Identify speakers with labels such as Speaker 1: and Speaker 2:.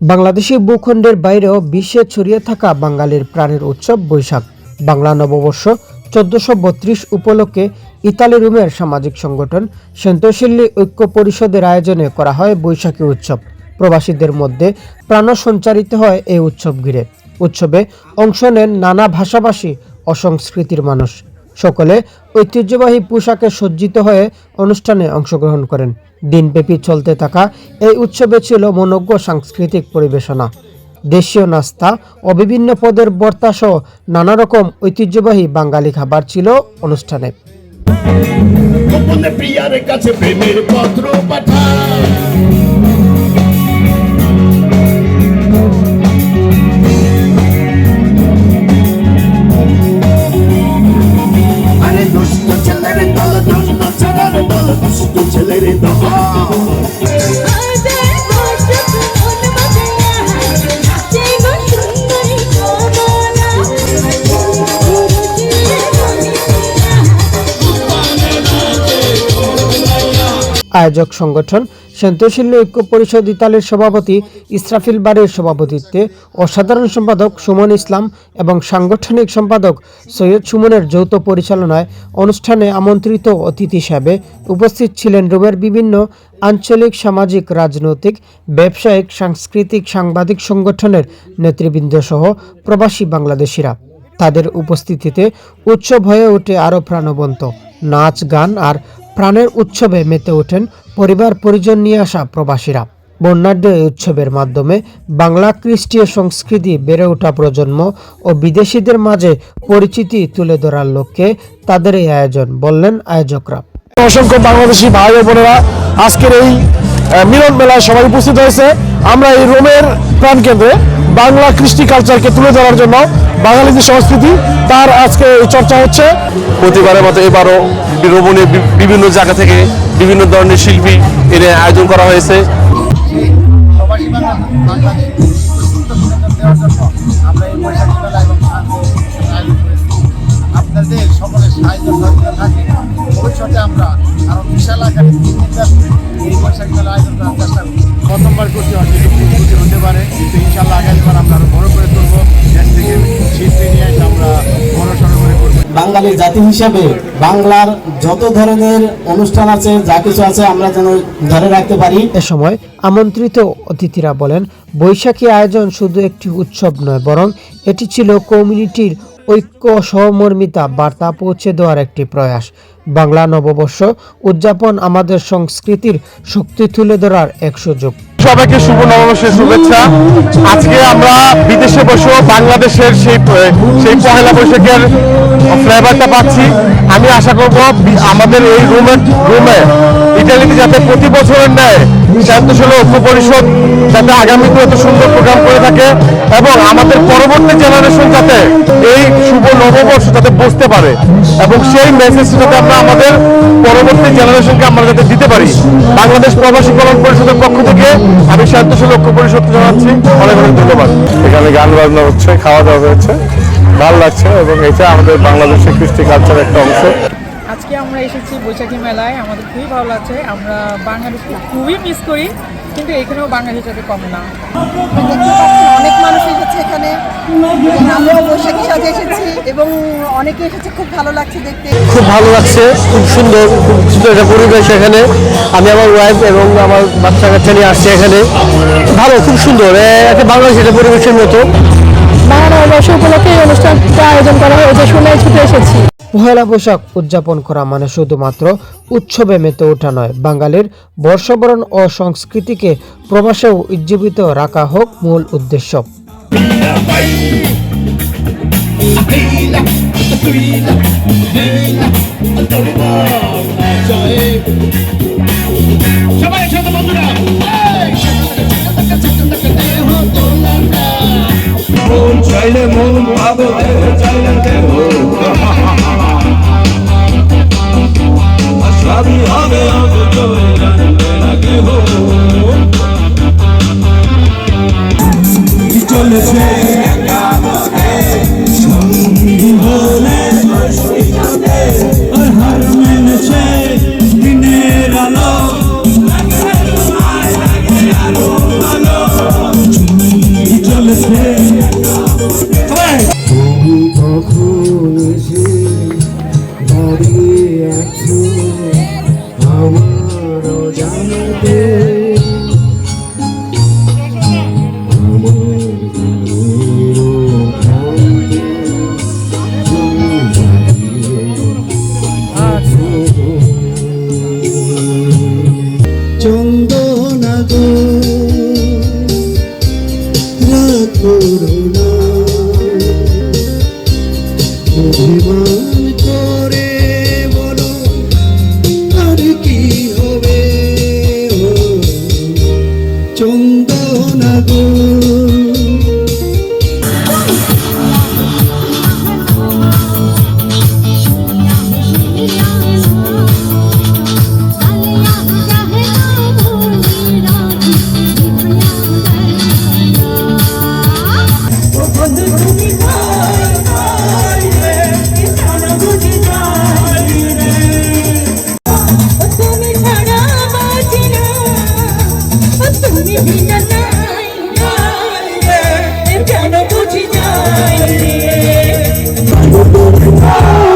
Speaker 1: বাংলাদেশি ভূখণ্ডের বাইরেও বিশ্বে ছড়িয়ে থাকা বাঙালির প্রাণের উৎসব বৈশাখ। বাংলা নববর্ষ চোদ্দশো বত্রিশ উপলক্ষে ইতালি রুমের সামাজিক সংগঠন সেন্তশিল্লী ঐক্য পরিষদের আয়োজনে করা হয় বৈশাখী উৎসব। প্রবাসীদের মধ্যে প্রাণ সঞ্চারিত হয় এই উৎসব ঘিরে। উৎসবে অংশ নেন নানা ভাষাভাষী, অসংস্কৃতির মানুষ। সকলে ঐতিহ্যবাহী পোশাকে সজ্জিত হয়ে অনুষ্ঠানে অংশগ্রহণ করেন। দিনব্যাপী চলতে থাকা এই উৎসবে ছিল মনজ্ঞ সাংস্কৃতিক পরিবেশনা। দেশীয় নাস্তা ও বিভিন্ন পদের বর্তা সহ নানা রকম ঐতিহ্যবাহী বাঙালি খাবার ছিল অনুষ্ঠানে।
Speaker 2: কাছে প্রেমের পত্র
Speaker 1: আয়োজক সংগঠন সেন্তশিল্য ঐক্য পরিষদ ইতালির সভাপতি ইসরাফিল বারের সভাপতিত্বে ও সাধারণ সম্পাদক সুমন ইসলাম এবং সাংগঠনিক সম্পাদক সৈয়দ সুমনের যৌথ পরিচালনায় অনুষ্ঠানে আমন্ত্রিত অতিথি হিসাবে উপস্থিত ছিলেন রোমের বিভিন্ন আঞ্চলিক, সামাজিক, রাজনৈতিক, ব্যবসায়িক, সাংস্কৃতিক, সাংবাদিক সংগঠনের নেতৃবৃন্দ সহ প্রবাসী বাংলাদেশিরা। তাদের উপস্থিতিতে উৎসব হয়ে ওঠে আরও প্রাণবন্ত। নাচ, গান আর প্রাণের উৎসবে মেতে ওঠেন পরিবার পরিজন নিয়ে আসা প্রবাসীরা। বর্ণাঢ্য এই উৎসবের মাধ্যমে বাংলা খ্রিস্টীয় সংস্কৃতি বেড়ে ওঠা প্রজন্ম ও বিদেশিদের মাঝে পরিচিতি তুলে ধরার লক্ষ্যে তাদের এই আয়োজন, বললেন আয়োজকরা।
Speaker 3: অসংখ্য বাংলাদেশি ভাই বোনেরা, আজকের এই মিলন মেলায় সবাই উপস্থিত হয়েছে। আমরা এই রোমের প্রাণকেন্দ্রে বাংলা কৃষ্টি কালচারকে তুলে ধরার জন্য বাঙালি যে সংস্কৃতি তার আজকে এই চর্চা হচ্ছে।
Speaker 4: প্রতিবারের মতো এবারও রোমনের বিভিন্ন জায়গা থেকে বিভিন্ন ধরনের শিল্পী এনে আয়োজন করা হয়েছে।
Speaker 5: আপনাদের সকলের সাহায্য থাকে ভবিষ্যতে আমরা আরও বিশাল আকারে তিন দিন ব্যাপী এই বৈশাখী মেলা আয়োজন করার চেষ্টা করি প্রথমবার করতে হয়তো একটু হতে পারে কিন্তু ইনশাল্লাহ আগামীবার আমরা আরও বড় করে তুলবো। দেশ থেকে নিয়ে এসে আমরা বড় সড়ো করে করব।
Speaker 6: বাঙালি জাতি হিসাবে বাংলার যত ধরনের অনুষ্ঠান আছে যা কিছু আছে আমরা যেন ধরে রাখতে পারি।
Speaker 1: এ সময় আমন্ত্রিত অতিথিরা বলেন বৈশাখী আয়োজন শুধু একটি উৎসব নয় বরং এটি ছিল কমিউনিটির ঐক্য সহমর্মিতা বার্তা পৌঁছে দেওয়ার একটি প্রয়াস। বাংলা নববর্ষ উদযাপন আমাদের সংস্কৃতির শক্তি তুলে ধরার এক সুযোগ।
Speaker 3: সবাইকে শুভ নববর্ষের শুভেচ্ছা। আজকে আমরা বিদেশে বসেও বাংলাদেশের সেই সেই পহেলা বৈশাখের ফ্লেভারটা পাচ্ছি। আমি আশা করব আমাদের এই রুমে রুমে ইটালিতে যাতে প্রতি বছরের ন্যায় শান্তশীল ঐক্য পরিষদ যাতে আগামীতে এত সুন্দর প্রোগ্রাম করে থাকে এবং আমাদের পরবর্তী জেনারেশন যাতে এই শুভ নববর্ষ যাতে বুঝতে পারে এবং সেই মেসেজটা যাতে আমরা আমাদের পরবর্তী জেনারেশনকে আমরা যাতে দিতে পারি। বাংলাদেশ প্রবাসী কল্যাণ পরিষদের পক্ষ থেকে আমি শান্তশীল ঐক্য পরিষদকে জানাচ্ছি। অনেক অনেক ধন্যবাদ।
Speaker 4: এখানে গান বাজনা হচ্ছে, খাওয়া দাওয়া হচ্ছে ভালো লাগছে এবং এটা আমাদের বাংলাদেশের কৃষ্টি কালচার একটা অংশ।
Speaker 7: আজকে আমরা এসেছি বৈশাখী মেলায় আমাদের খুবই ভালো লাগছে। আমরা বাংলাদেশকে খুবই মিস করি কিন্তু এখানেও বাঙালির সাথে কম না।
Speaker 8: অনেক মানুষ এসেছে এখানে। আমরাও বৈশাখী সাজে এসেছি এবং অনেকে এসেছে খুব ভালো লাগছে দেখতে।
Speaker 3: খুব ভালো লাগছে খুব সুন্দর খুব সুন্দর একটা পরিবেশ এখানে। আমি আমার ওয়াইফ এবং আমার বাচ্চা কাচ্চা নিয়ে আসছি এখানে। ভালো খুব সুন্দর একটা বাংলাদেশের একটা পরিবেশের মতো।
Speaker 8: বাংলা নববর্ষ উপলক্ষে এই অনুষ্ঠানটা আয়োজন করা হয়েছে শুনে ছুটে এসেছি।
Speaker 1: পহেলা বৈশাখ উদযাপন করা মানে শুধুমাত্র উৎসবে মেতে ওঠা নয় বাঙালির বর্ষবরণ ও সংস্কৃতিকে প্রবাসেও উজ্জীবিত রাখা হোক মূল উদ্দেশ্য।
Speaker 2: চাইলে মন পাবো সবই হবে চলেছে? সঙ্গী হলে হার মেনেছে দিনের আলো। লাগে
Speaker 9: 整个 Senhor.